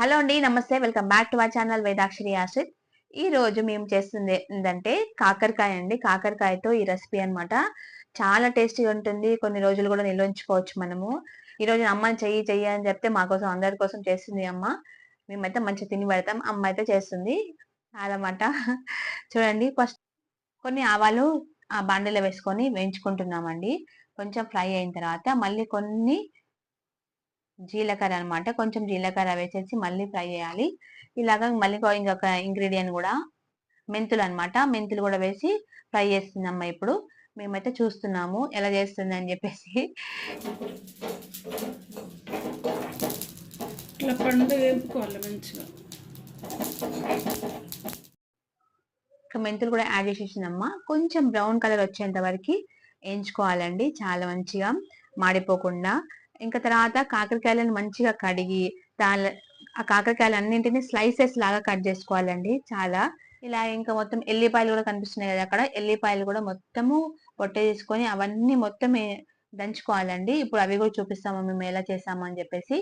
Hello అండి నమస్తే. Welcome back to our channel Vedakshari Ashrith. ఈ రోజు మేము చేస్తుంది ఏంటంటే కాకరకాయ అండి. కాకరకాయతో ఈ రెసిపీ అన్నమాట. చాలా టేస్టీగా ఉంటుంది. కొన్ని రోజులు కూడా నిల్వ ఉంచుకోవచ్చు మనము. ఈ రోజు అమ్మ చెయ్యి చెయ్యి అని చెప్తే మా కోసం అందరి కోసం చేస్తుంది అమ్మ. మేమైతే మంచిగా తిని పెడతాం. అమ్మ అయితే చేస్తుంది. అదనమాట చూడండి ఫస్ట్ కొన్ని ఆవాలు ఆ బండిలో వేసుకొని వేయించుకుంటున్నామండి. కొంచెం ఫ్రై అయిన తర్వాత మళ్ళీ కొన్ని జీలకర్ర అన్నమాట. కొంచెం జీలకర్ర వేసేసి మళ్ళీ ఫ్రై చేయాలి. ఇలాగా మళ్ళీ ఇంకో- ఇంకొక ఇంగ్రీడియంట్ కూడా మెంతులు అన్నమాట. మెంతులు కూడా వేసి ఫ్రై చేస్తుందమ్మ ఇప్పుడు. మేమైతే చూస్తున్నాము ఎలా చేస్తుంది అని చెప్పేసి. ఇట్లా పండు వేపుకోవాలి మంచిగా. ఇక మెంతులు కూడా యాడ్ చేసేసిందమ్మ కొంచెం బ్రౌన్ కలర్ వచ్చేంత వరకు వేయించుకోవాలండి. చాలా మంచిగా మాడిపోకుండా. ఇంకా తర్వాత కాకరకాయలను మంచిగా కడిగి దాని ఆ కాకరకాయలు అన్నింటినీ స్లైసెస్ లాగా కట్ చేసుకోవాలండి చాలా. ఇలా ఇంకా మొత్తం ఎల్లిపాయలు కూడా కనిపిస్తున్నాయి కదా అక్కడ. ఎల్లిపాయలు కూడా మొత్తము పొట్ట తీసుకొని అవన్నీ మొత్తం దంచుకోవాలండి. ఇప్పుడు అవి కూడా చూపిస్తాము. మేము ఎలా చేసాము అని చెప్పేసి.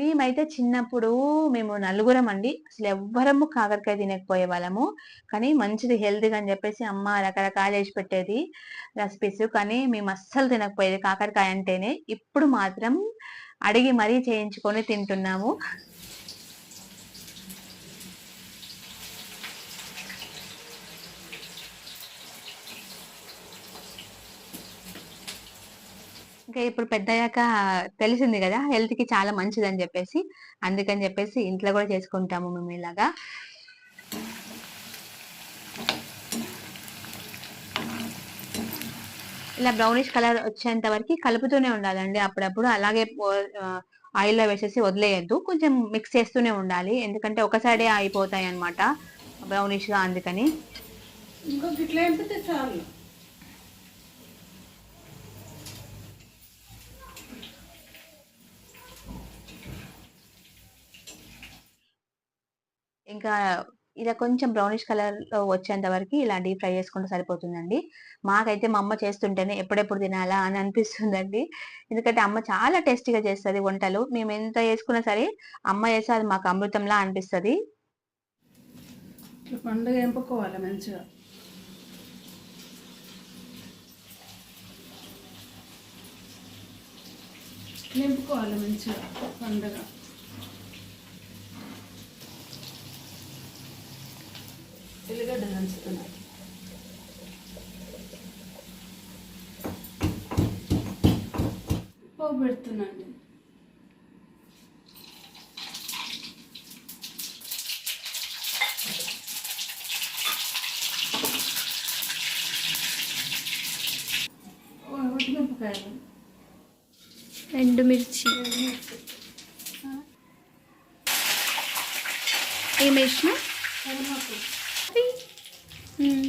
మేమైతే చిన్నప్పుడు మేము నలుగురం అండి. అసలు ఎవ్వరము కాకరకాయ తినకపోయే వాళ్ళము. కానీ మంచిది హెల్తీగా అని చెప్పేసి అమ్మ రకరకాలు చేసి పెట్టేది రెసిపీస్. కానీ మేము అస్సలు తినకపోయేది కాకరకాయ అంటేనే. ఇప్పుడు మాత్రం అడిగి మరీ చేయించుకొని తింటున్నాము. ఇంకా ఇప్పుడు పెద్దయ్యాక తెలిసింది కదా హెల్త్కి చాలా మంచిది అని చెప్పేసి. అందుకని చెప్పేసి ఇంట్లో కూడా చేసుకుంటాము మేము ఇలాగా. ఇలా బ్రౌనిష్ కలర్ వచ్చేంత వరకు కలుపుతూనే ఉండాలండి. అప్పుడప్పుడు అలాగే ఆయిల్లో వేసేసి వదిలేయద్దు. కొంచెం మిక్స్ చేస్తూనే ఉండాలి. ఎందుకంటే ఒక సైడే అయిపోతాయి అనమాట బ్రౌనిష్గా అందుకని ఇంకొక ఇంకా ఇలా కొంచెం బ్రౌనిష్ కలర్లో వచ్చేంత వరకు ఇలా డీప్ ఫ్రై చేసుకుంటే సరిపోతుందండి. మాకైతే మా అమ్మ చేస్తుంటేనే ఎప్పుడెప్పుడు తినాలా అని అనిపిస్తుందండి. ఎందుకంటే అమ్మ చాలా టేస్టీగా చేస్తుంది వంటలు. మేము ఎంత చేసుకున్నా సరే అమ్మ చేస్తే అది మాకు అమృతంలా అనిపిస్తుంది. పండుగ ఎంపుకోవాలి మంచిగా? నింపుకోవాలి మంచిగా పండుగ? ఎల్లిగడ్డ దంచుతున్నాయి పోపు పెడుతున్నాండి మిరపకాయలు ఎండుమిర్చి ఏం వేసిన.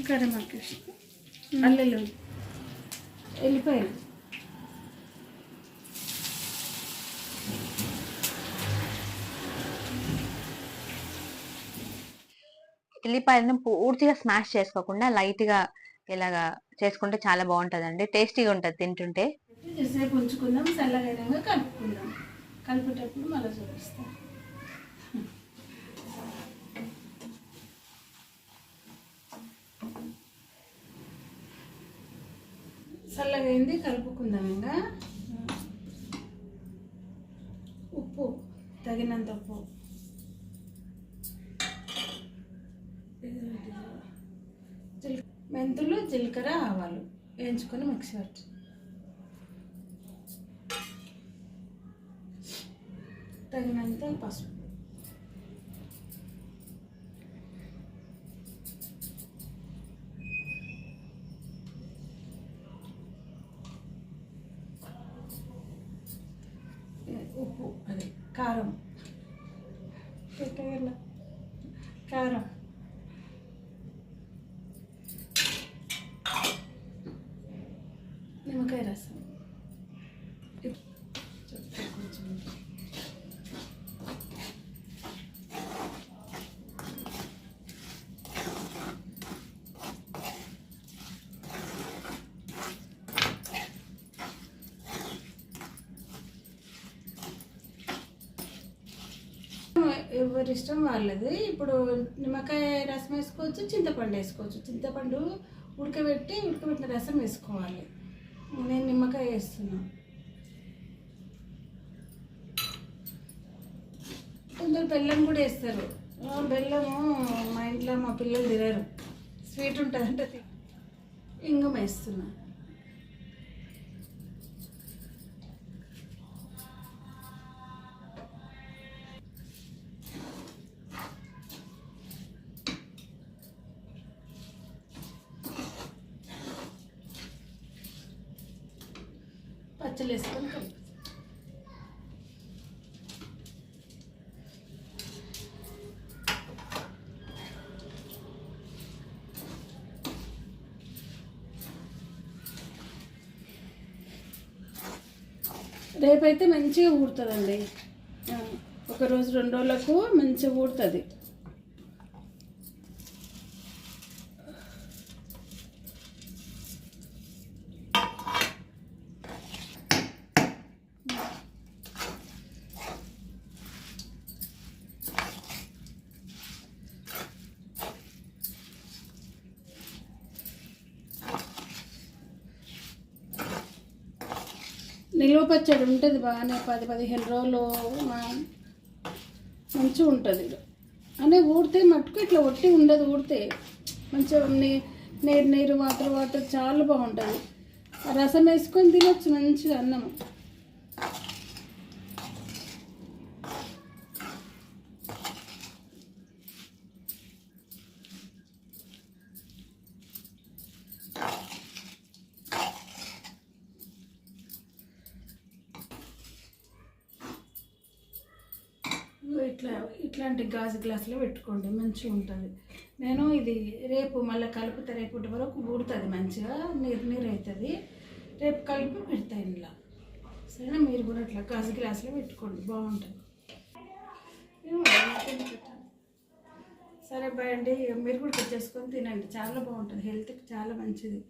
కరిమాకు అల్లెలు. వెళ్ళిపోయాను. ఎల్లిపాయలను పూర్తిగా స్మాష్ చేసుకోకుండా లైట్గా ఇలాగా చేసుకుంటే చాలా బాగుంటదండి. టేస్టీగా ఉంటది తింటుంటే. సేపు ఉంచుకుందాం చల్లగైనాక కలుపుకుందాం. కలిపేటప్పుడు మళ్ళీ చూపిస్తాం చల్లగైంది కలుపుకుందాం ఇంకా. ఉప్పు తగినంత ఉప్పు. జీల- మెంతులు జీలకర్ర ఆవాలు వేయించుకొని మిక్సీ పట్టు. తగినంత పసుపు ఏ, ఉప్పు అది కారం. పెట్టగల కారం. నిమ్మకాయ రసం ఇప్- చెప్తా కొంచెం ఎవరి ఇష్టం వాళ్ళది. ఇప్పుడు నిమ్మకాయ రసం వేసుకోవచ్చు చింతపండు వేసుకోవచ్చు. చింతపండు ఉడకబెట్టి ఉడకబెట్టిన రసం వేసుకోవాలి. నేను నిమ్మకాయ వేస్తున్నా. కొందరు బెల్లం కూడా వేస్తారు. బెల్లము మా ఇంట్లో మా పిల్లలు తినరు. స్వీట్ ఉంటుందంటే ఇంగం వేస్తున్నా పచ్చళ్ళు వేసుకొని రేపైతే మంచిగా ఊడుతుందండి ఒక రోజు రెండు రోజులకు మంచిగా ఊడుతుంది నిల్వ పచ్చడి ఉంటుంది బాగానే పది పదిహేను రోజులు మంచిగా ఉంటుంది అంటే ఊడితే మట్టుకు ఇట్లా ఒట్టి ఉండదు ఊడితే. మంచిగా నీ- నీరు నీరు వాటర్ వాటర్ చాలా బాగుంటుంది. రసం వేసుకొని తినొచ్చు మంచిగా అన్నం ఇగో ఇట్లా ఇట్లాంటి గాజు గ్లాసులో పెట్టుకోండి మంచిగా ఉంటుంది. నేను ఇది రేపు మళ్ళీ కలిపితే రేపటి వరకు ఊడుతుంది మంచిగా నీరు నీరు అవుతుంది రేపు కలిపి పెడతా ఇంట్లో సరేనా? మీరు కూడా అట్లా గాజు గ్లాసులో పెట్టుకోండి బాగుంటుంది. సరే బాయ్ అండి. మీరు కూడా తెచ్చేసుకొని తినండి. చాలా బాగుంటుంది. హెల్త్కి చాలా మంచిది.